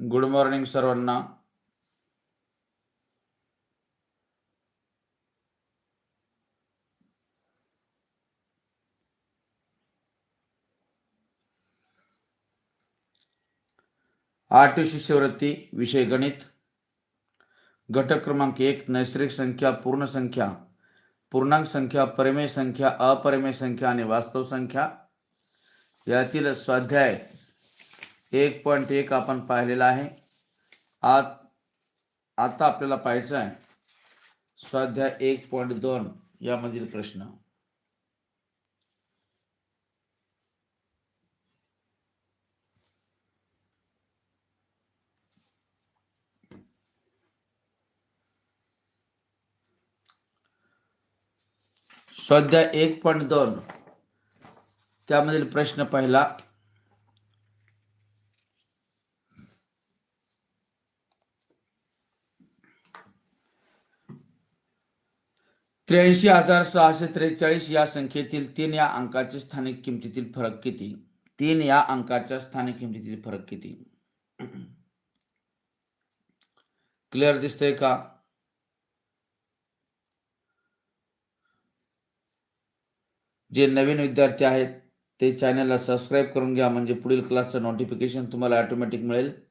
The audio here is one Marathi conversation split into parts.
गुड मॉर्निंग सर्वांना. आठ शिष्यवृत्ती विषय गणित. घटक क्रमांक एक नैसर्गिक संख्या पूर्ण संख्या. पूर्णांक संख्या परिमेय संख्या अपरिमेय संख्या आणि वास्तव संख्या. यातील स्वाध्याय एक पॉईंट एक आपण पाहिलेला आहे. आत आता आपल्याला पाहायचं आहे. स्वाध्याय एक पॉईंट दोन यामधील प्रश्न. स्वाध्याय एक पॉईंट दोन. त्यामधील प्रश्न पहिला. त्र्याऐंशी हजार सहाशे त्रेचाळीस या संख्येतील तीन या अंकाच्या स्थानिक किमतीतील फरक किती? तीन या अंकाच्या स्थानिक किमतीतील फरक किती? क्लिअर दिसतंय का? जे नवीन विद्यार्थी आहेत ते चॅनलला सबस्क्राईब करून घ्या म्हणजे पुढील क्लासचं नोटिफिकेशन तुम्हाला ऑटोमॅटिक मिळेल.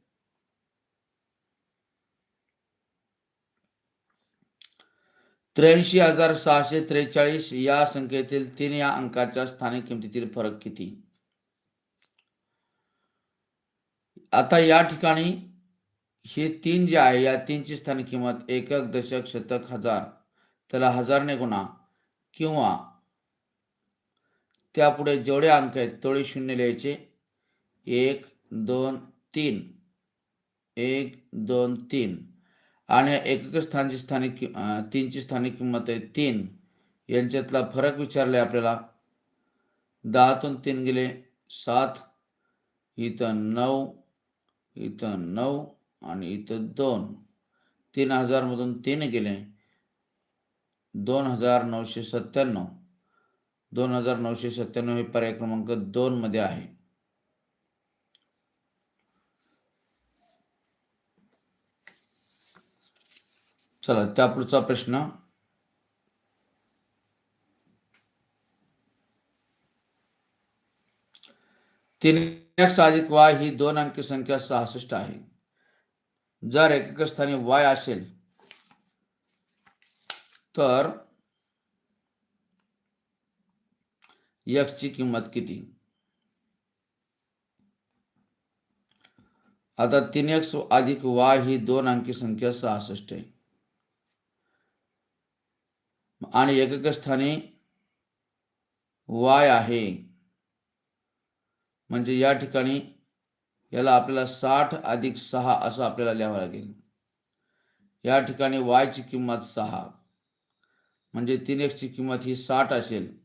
त्र्याऐंशी हजार सहाशे त्रेचाळीस या संख्येतील तीन या अंकाच्या स्थानिक किमतीतील फरक किती? आता या ठिकाणी हे तीन जे आहे या तीनची स्थानिक किंमत एकक दशक शतक हजार. त्याला हजारने गुणा किंवा त्यापुढे जेवढे अंक आहेत तेवढे शून्य लिहायचे. एक दोन तीन. एक दोन तीन. आणि एकक स्थानची स्थानिक कि- तीनची स्थानिक किंमत आहे तीन. यांच्यातला फरक विचारलाय आपल्याला. दहातून तीन गेले सात इथं नऊ इथं नऊ आणि इथं दोन. तीन हजारमधून तीन गेले. दोन हजार नऊशे सत्त्याण्णव. दोन हजार नऊशे सत्त्याण्णव हे पर्याय क्रमांक दोनमध्ये आहे. चला त्यापुढचा प्रश्न. तीन एक्स अधिक वाय ही दोन अंकी संख्या सहासष्ट आहे. जर एकक स्थानी वाय असेल तर एक्स ची किंमत किती? आता तीन एक्स अधिक वाय ही दोन अंकी संख्या सहासष्ट आहे. आणि एकक स्थानी वाय आहे. म्हणजे या ठिकाणी याला आपल्याला साठ अधिक सहा असं आपल्याला लिहावं लागेल. या ठिकाणी वायची किंमत सहा. म्हणजे तीन एक्सची किंमत ही साठ असेल.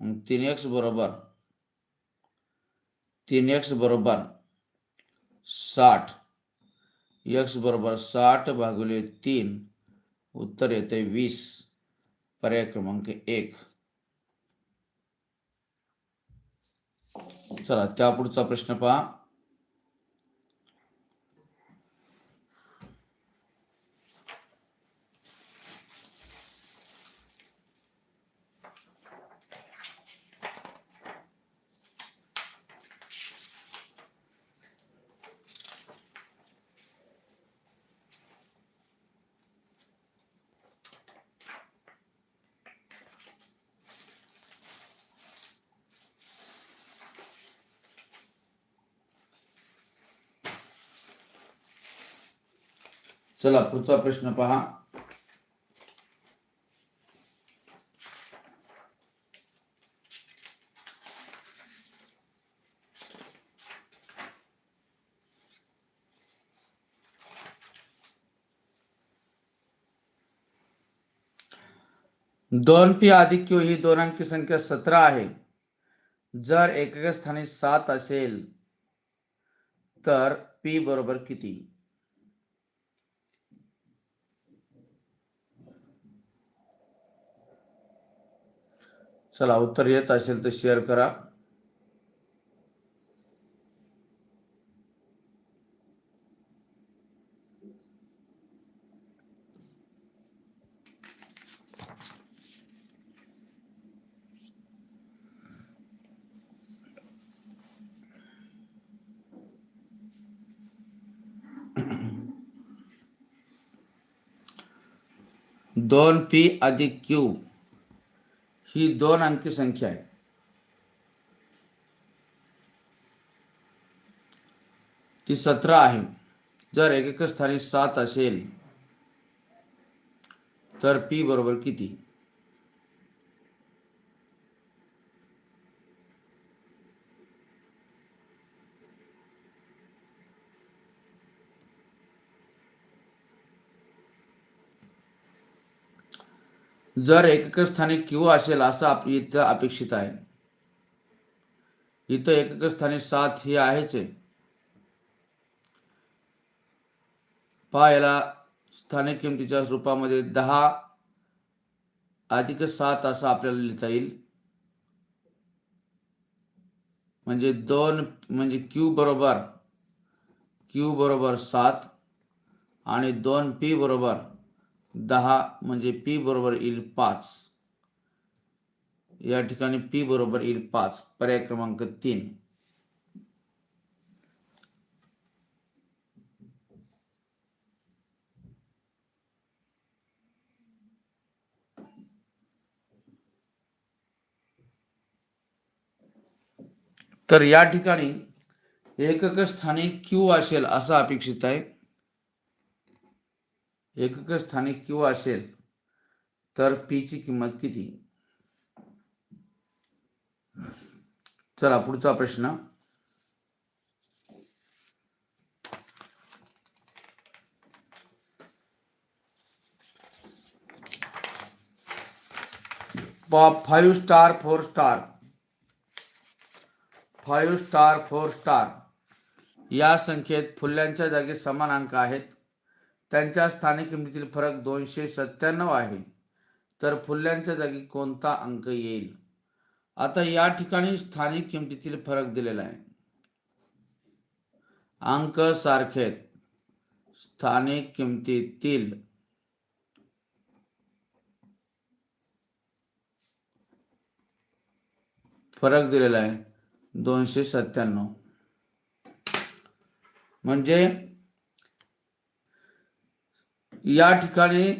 मग तीन एक्स बरोबर तीन एक्स बरोबर साठ. एक्स बरोबर साठ भागिले तीन. उत्तर येते वीस पर्याय क्रमांक एक. चला त्या पुढचा प्रश्न पहा. चला, पुढचा प्रश्न पहा. दोन पी अधिक क्यू ही दोन अंकी संख्या सतरा आहे. जर एकक स्थानी सात असेल, तर पी बरोबर किती? चला उत्तर ये अल तो शेयर करा. दोन पी अधिक क्यू. ही दोन अंकी संख्या है। ती सतरा आहे, जर एक स्थानी सात अल तर पी बरोबर किती? जर एकक स्थानी क्यू असेल असं इथं अपेक्षित आहे. इथं एकक स्थानी सात ही आहेच आहे. पहा याला स्थानिक किमतीच्या रूपामध्ये दहा अधिक सात असं आपल्याला लिहिता येईल. म्हणजे दोन म्हणजे क्यू बरोबर क्यू बरोबर सात आणि दोन पी बरोबर दहा म्हणजे पी बरोबर येईल पाच. या ठिकाणी पी बरोबर येईल पाच. पर्याय क्रमांक तीन. तर या ठिकाणी एकक स्थानी क्यू असेल असं अपेक्षित आहे. एकक स्थानिक क्यू असेल तर पी ची किंमत किती? चला पुढचा प्रश्न. Five star four star five star four star या संख्येत फुल्यांच्या जागी समान अंक आहेत. त्यांच्या स्थानिक किमतीतील फरक दोनशे सत्त्याण्णव आहे. तर फुल्यांच्या जागी कोणता अंक येईल? आता या ठिकाणी स्थानिक किमतीतील फरक दिलेला आहे. अंक सारखे स्थानिक किमतीतील फरक दिलेला आहे. दोनशे सत्त्याण्णव. म्हणजे या ठिकाणी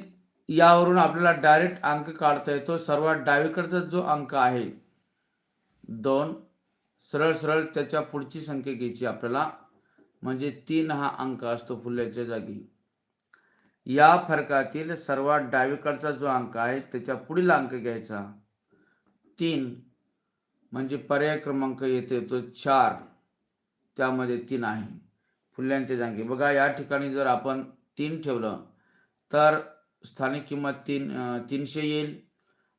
यावरून आपल्याला डायरेक्ट अंक काढता येतो. सर्वात डावीकडचा जो अंक आहे दोन सरळ सरळ त्याच्या पुढची संख्या घ्यायची आपल्याला. म्हणजे तीन हा अंक असतो फुल्याच्या जागी. या फरकातील सर्वात डावीकडचा जो अंक आहे त्याच्या पुढील अंक घ्यायचा. तीन म्हणजे पर्याय क्रमांक येते तो चार. त्यामध्ये तीन आहे. फुल्यांच्या जागी. बघा या ठिकाणी जर आपण तीन ठेवलं तर स्थानिक किंमत तीन तीनशे येईल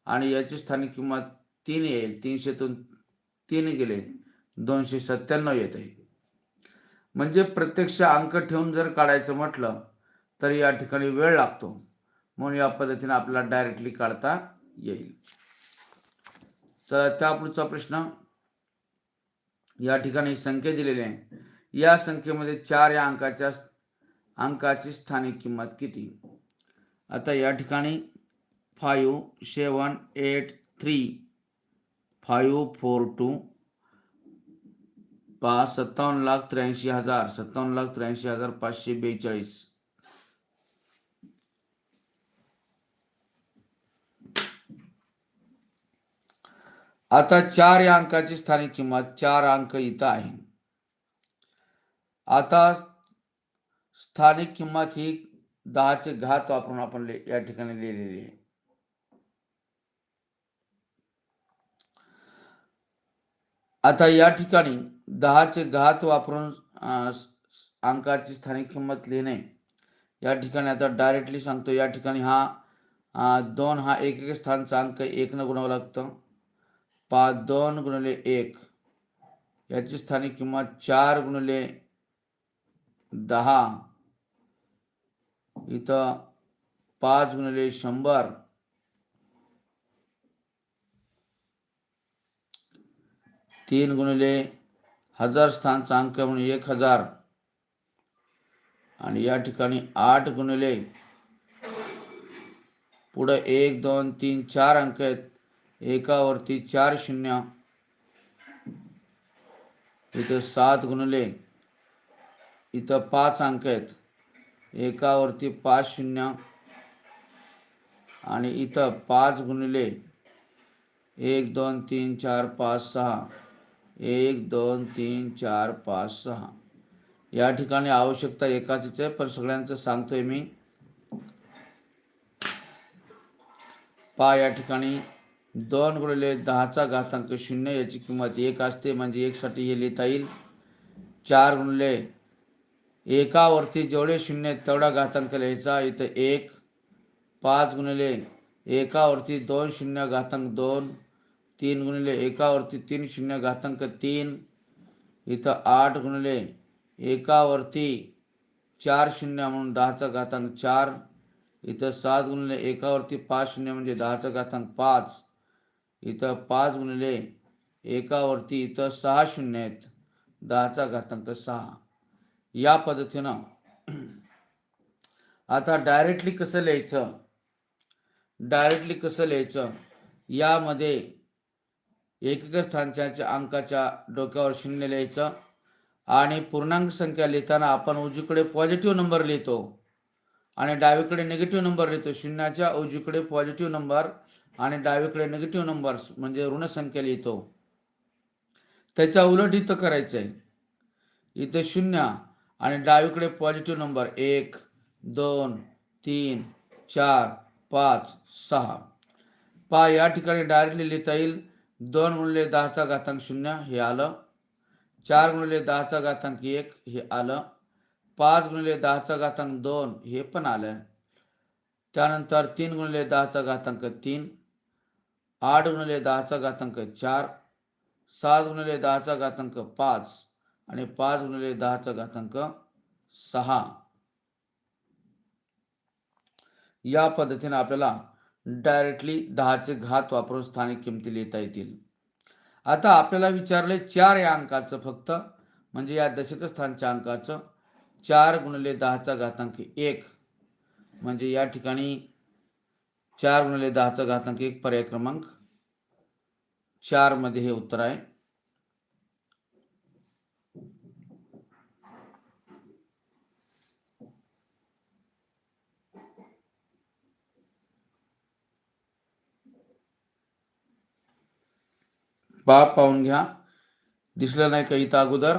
आणि याची स्थानिक किंमत तीन येईल. तीनशेतून तीन गेले दोनशे सत्त्याण्णव येत आहे म्हणजे प्रत्यक्ष अंक ठेवून जर काढायचं म्हटलं तर या ठिकाणी वेळ लागतो. म्हणून या पद्धतीने आपल्याला डायरेक्टली काढता येईल. तर त्या पुढचा प्रश्न. या ठिकाणी संख्या दिलेली आहे. या संख्येमध्ये चार या अंकाच्या अंकाची स्थानिक किंमत किती? आता या ठिकाणी five seven eight three five four two पाच सत्तावन्न लाख त्र्याऐंशी हजार सत्तावन्न लाख त्र्याऐंशी हजार पाचशे बेचाळीस. आता चार या अंकाची स्थानिक किंमत चार अंक इथं आहे. आता स्थानिक किंमत ही दहाचे घात वापरून आपण या ठिकाणी लिहिलेली आहे. आता या ठिकाणी दहाचे घात वापरून अंकाची स्थानिक किंमत लिहिणे. या ठिकाणी आता डायरेक्टली सांगतो या ठिकाणी हा दोन हा एक एक स्थानचा अंक एकनं गुणावं लागतं. पाच दोन गुणले एक. याची स्थानिक किंमत चार गुणले दहा. इथं पाच गुणिले शंभर. तीन गुणिले हजार स्थानचा अंक म्हणून एक हजार. आणि या ठिकाणी आठ गुणिले पुढं एक दोन तीन चार अंक आहेत. एकावरती चार शून्य. इथं सात गुणले. इथं पाच अंक आहेत. एकावरती पाच शून्य आणि इथं पाच गुणिले एक दोन तीन चार पाच सहा. एक दोन तीन चार पाच सहा. या ठिकाणी आवश्यकता एकाचीच आहे पण सगळ्यांचं सांगतोय मी. पा या ठिकाणी दोन गुणिले दहाचा घातांक शून्य याची किंमत एक असते म्हणजे एकसाठी हे लिहिता येईल. चार गुणिले एकावरती जेवढे शून्य आहेत तेवढा घातांक लिहायचा. इथं एक पाच गुणिले एकावरती दोन शून्य घातांक दोन तीन गुणिले एकावरती तीन शून्य घातांक तीन इथं आठ गुणिले एकावरती चार शून्य म्हणून दहाचा घातांक चार इथं सात गुणिले एकावरती पाच शून्य म्हणजे दहाचा घातांक पाच इथं पाच गुणिले एकावरती इथं सहा शून्य आहेत दहाचा घातांक सहा. या पद्धतीनं. आता डायरेक्टली कसं लिहायचं? डायरेक्टली कसं लिहायचं? यामध्ये एकक स्थानच्या अंकाच्या डोक्यावर शून्य लिहायचं आणि पूर्णांक संख्या लिहिताना आपण उजवीकडे पॉझिटिव्ह नंबर लिहितो आणि डावीकडे निगेटिव्ह नंबर लिहितो. शून्याच्या उजवीकडे पॉझिटिव्ह नंबर आणि डावीकडे निगेटिव्ह नंबर म्हणजे ऋण संख्या लिहितो. त्याच्या उलट इथं करायचं आहे इथं शून्य आणि डावीकडे पॉझिटिव्ह नंबर एक दोन तीन चार पाच सहा. पा या ठिकाणी डायरेक्टली लिहिता येईल. दोन गुणले दहाचा घातांक शून्य हे आलं. चार गुणले दहाचा घातांक एक हे आलं. पाच गुणले दहाचा घातांक दोन हे पण आलं. त्यानंतर तीन गुणले दहाचा घातांक तीन आठ गुणले दहाचा घातांक चार सात गुणले दहाचा घातांक पाच आणि पाच गुणिले दहाचा घातांक सहा. या पद्धतीने आपल्याला डायरेक्टली दहाचे घात वापरून स्थानिक किमती लिहिता येतील. आता आपल्याला विचारले चार या अंकाचं फक्त म्हणजे या दशक स्थानच्या अंकाचं चार गुणिले दहाचा घातांक एक. म्हणजे या ठिकाणी चार गुणिले दहाचा घातांक एक पर्याय क्रमांक चारमध्ये हे उत्तर आहे. बाप पाहून घ्या. दिसलं नाही का इथं अगोदर?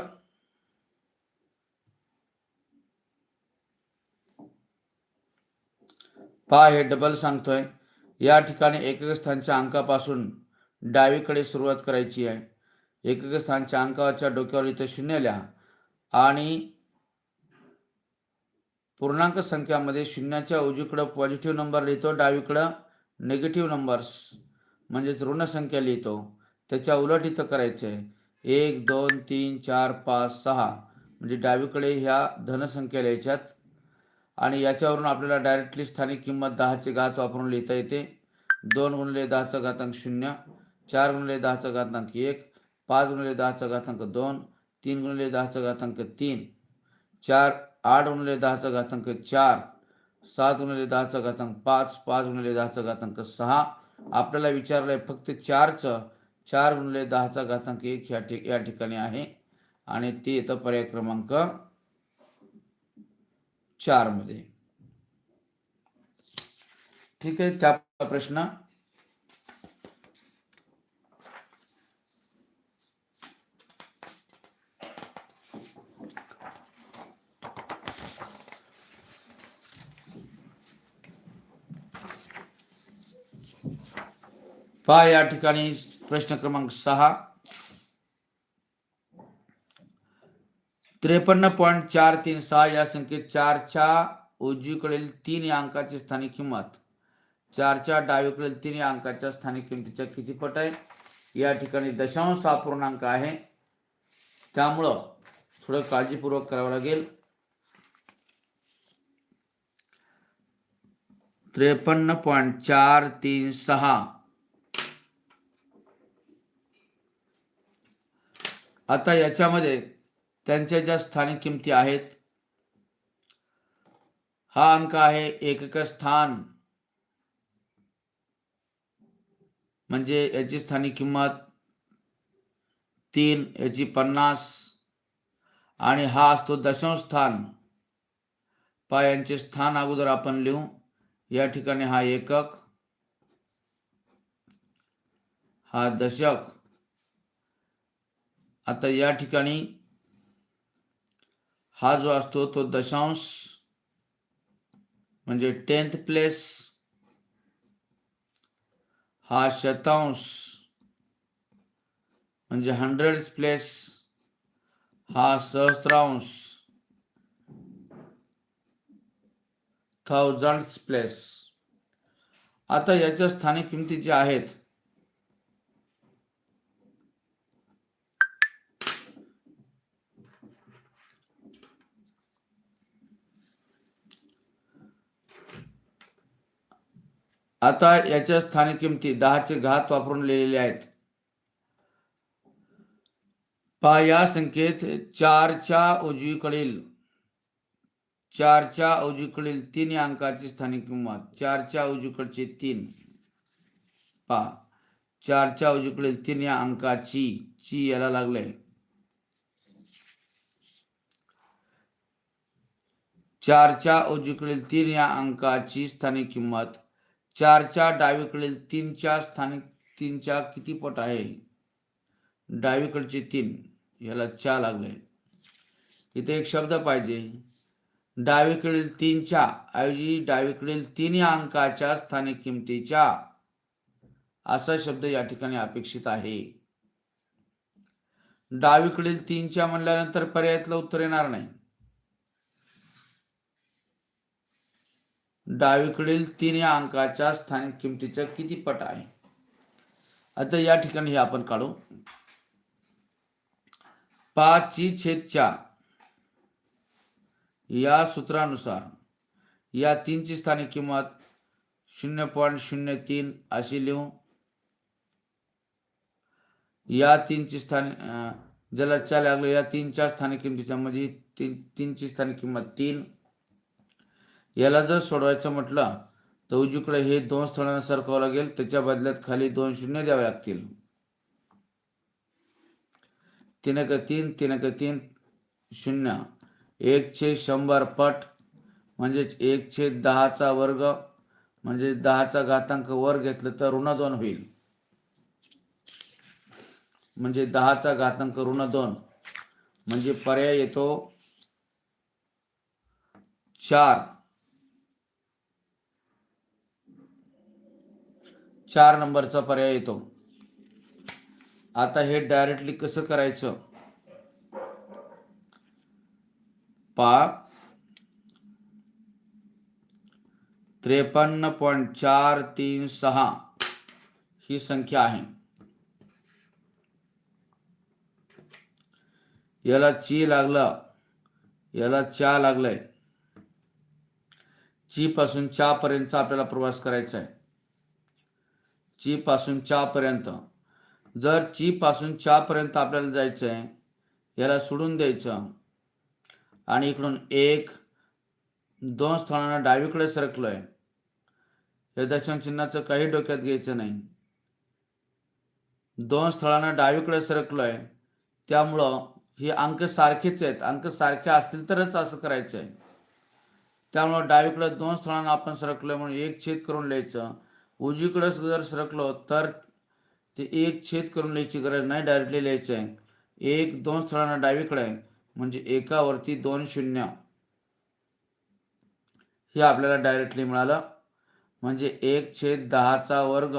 पहा हे डबल सांगतोय. या ठिकाणी एकक स्थानच्या अंकापासून डावीकडे सुरुवात करायची आहे. एकक स्थानच्या अंकाच्या डोक्यावर इथं शून्य लिहा. आणि पूर्णांक संख्यामध्ये शून्याच्या उजवीकडं पॉझिटिव्ह नंबर लिहितो डावीकडं निगेटिव्ह नंबर्स म्हणजेच ऋण संख्या लिहितो. त्याच्या उलट इथं करायचं आहे. एक दोन तीन चार पाच सहा. म्हणजे डावीकडे ह्या धनसंख्या लिहायच्यात. आणि याच्यावरून आपल्याला डायरेक्टली स्थानिक किंमत दहाचे घात वापरून लिहिता येते. दोन गुणले दहाचा घातांक शून्य चार गुणले दहाचा घातांक एक पाच गुणले दहाचा घातांक दोन तीन गुणले दहाचा घातांक तीन चार आठ गुणले दहाचा घातांक चार सात गुणले दहाचा घातांक पाच पाच गुणले दहाचा घातांक सहा. आपल्याला विचारलं आहे फक्त चारचं चार गुणले दहाचा घातांक एक ह्या ठिक या ठिकाणी आहे. आणि ते येतं पर्याय क्रमांक चारमध्ये. ठीक आहे त्या प्रश्न. पहा या ठिकाणी प्रश्न क्रमांक सहा. त्रेपन्न पॉईंट चार तीन सहा या संख्येत चारच्या उजवीकडील तीन या अंकाची स्थानिक किंमत. चारच्या डावीकडील तीन या अंकाच्या स्थानिक किमतीच्या किती पट आहे? या ठिकाणी दशांश हा पूर्णांक आहे. त्यामुळं थोडं काळजीपूर्वक करावं लागेल. त्रेपन्न पॉईंट चार तीन सहा. आता याच्यामध्ये त्यांच्या ज्या स्थानिक किमती आहेत हा अंक आहे एकक स्थान. म्हणजे याची स्थानिक किंमत तीन याची पन्नास आणि हा असतो दशांश स्थान. पायांचे स्थान अगोदर आपण लिहू. या ठिकाणी हा एकक हा दशक आता या ठिकाणी हा जो असतो तो दशांश म्हणजे टेन्थ प्लेस हा शतांश म्हणजे हंड्रेड प्लेस हा सहस्त्रांश थाउजंड प्लेस आता याच्या स्थानिक किमती ज्या आहेत आता याच्या स्थानिक किमती दहाचे घात वापरून लिहिलेले आहेत. पहा या संख्येत चारच्या उजवीकडील चारच्या उजवीकडील तीन या अंकाची स्थानिक किंमत चारच्या उजवीकडचे तीन. पहा चारच्या उजवीकडील तीन या अंकाची ची याला लागले. चारच्या उजवीकडील तीन या अंकाची स्थानिक किंमत चारच्या डावीकडील तीनच्या स्थानिक तीनच्या किती पट आहे? डावीकडचे तीन. याला चा लागले. इथे एक शब्द पाहिजे. डावीकडील तीनच्या ऐवजी डावीकडील तीन अंकाच्या स्थानिक किमतीच्या. असा शब्द या ठिकाणी अपेक्षित आहे. डावीकडील तीनच्या म्हणल्यानंतर पर्यायातलं उत्तर येणार नाही. डावीकडील तीन या अंकाच्या स्थानिक किमतीच्या किती पट आहे? आता या ठिकाणी हे आपण काढू. पाचची छेद चार. या सूत्रानुसार या तीनची स्थानिक किंमत शून्य पॉईंट शून्य तीन अशी लिहू. या तीनची स्थानिक अं, ज्याला चार लागलं या तीनच्या स्थानिक किमतीच्या म्हणजे तीन तीनची स्थानिक किंमत तीन. याला जर सोडवायचं म्हटलं तर उजवीकडे हे दोन स्थळांना सरकावं लागेल. त्याच्या बदल्यात खाली दोन शून्य द्यावे लागतील. तीन तीन तीन तीन शून्य. एक छे शंभर पट म्हणजेच एक छे दहाचा वर्ग म्हणजे दहाचा घातांक वर घेतलं तर ऋण दोन होईल. म्हणजे दहाचा घातांक ऋण दोन. म्हणजे पर्याय येतो चार. चार नंबरचा पर्याय येतो. आता हे डायरेक्टली कसं करायचं? पा. त्रेपन्न पॉईंट चार तीन सहा ही संख्या आहे. याला ची लागलं. याला चा लागलंय. ची पासून चा पर्यंत आपल्याला प्रवास करायचा आहे ची पासून चा पर्यंत जर ची पासून चा पर्यंत आपल्याला जायचं आहे याला सोडून द्यायचं. आणि इकडून एक दोन स्थळांना डावीकडे सरकलोय. या दशांश चिन्हाचं काही डोक्यात घ्यायचं नाही. दोन स्थळांना डावीकडे सरकलोय. त्यामुळं ही अंक सारखेच आहेत. अंक सारखे असतील तरच असं करायचं आहे त्यामुळं डावीकडे दोन स्थळांना आपण सरकलोय म्हणून एक छेद करून लिहायचं. उजवीकडं जर सरकलो तर ते एक छेद करून लिहायची गरज नाही डायरेक्टली लिहायचं आहे. एक दोन स्थळांना डावीकडे आहे. म्हणजे एकावरती दोन शून्य. हे आपल्याला डायरेक्टली मिळालं. म्हणजे एक छेद दहाचा वर्ग.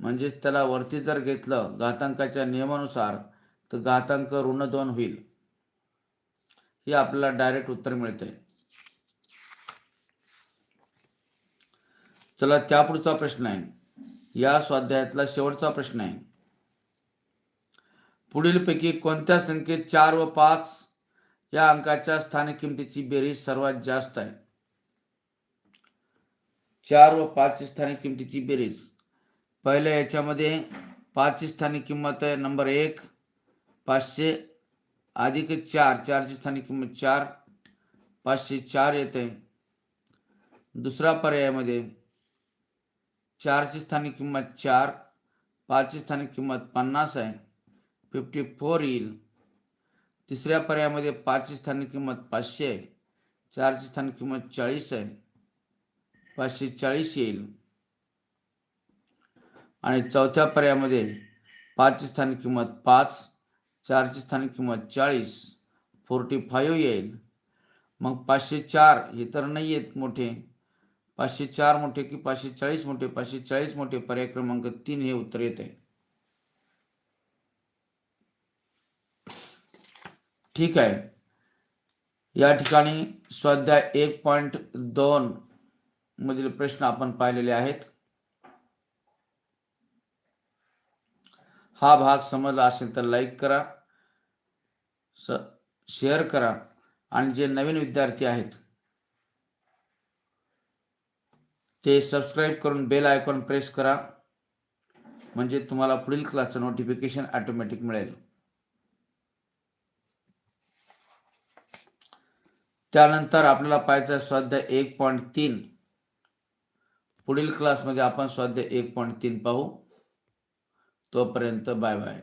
म्हणजे त्याला वरती जर घेतलं घातांकाच्या नियमानुसार तर घातांक ऋण दोन होईल. हे आपल्याला डायरेक्ट उत्तर मिळते चला त्यापुढचा प्रश्न आहे. या स्वाध्यायातला शेवटचा प्रश्न आहे. पुढीलपैकी कोणत्या संख्येत चार व पाच या अंकाच्या स्थानिक किमतीची बेरीज सर्वात जास्त आहे? चार व पाचची स्थानिक किमतीची बेरीज. पहिल्या याच्यामध्ये पाचची स्थानिक किंमत आहे नंबर एक पाचशे अधिक चार चारची स्थानिक किंमत चार पाचशे चार येते. दुसरा पर्यायामध्ये चारची स्थानिक किंमत चार पाचची स्थानिक किंमत पन्नास आहे. फिफ्टी फोर येईल. तिसऱ्या पर्यायामध्ये पाचची स्थानिक किंमत पाचशे आहे. चारची स्थानिक किंमत चाळीस आहे. पाचशे चाळीस येईल. आणि चौथ्या पर्यायामध्ये पाचची स्थानिक किंमत पाच चारची स्थानिक किंमत चाळीस फोर्टी फाईव्ह येईल. मग पाचशे चार हे तर नाही आहेत मोठे. पाचशे चार मोठे की पाचशे चाळीस मोठे पाचशे चाळीस मोठे पर्याय क्रमांक तीन हे उत्तर येत आहे. ठीक आहे. या ठिकाणी स्वाध्याय एक पॉईंट दोन मधील प्रश्न आपण पाहिलेले आहेत. हा भाग समजला असेल तर लाईक करा स शेअर करा आणि जे नवीन विद्यार्थी आहेत ते सबस्क्राईब करून बेल आयकॉन प्रेस करा. म्हणजे तुम्हाला पुढील क्लासचं नोटिफिकेशन ऑटोमॅटिक मिळेल. त्यानंतर आपल्याला पाहायचं स्वाध्याय एक पॉईंट तीन. पुढील क्लासमध्ये आपण स्वाध्याय एक पॉईंट तीन पाहू. तोपर्यंत बाय बाय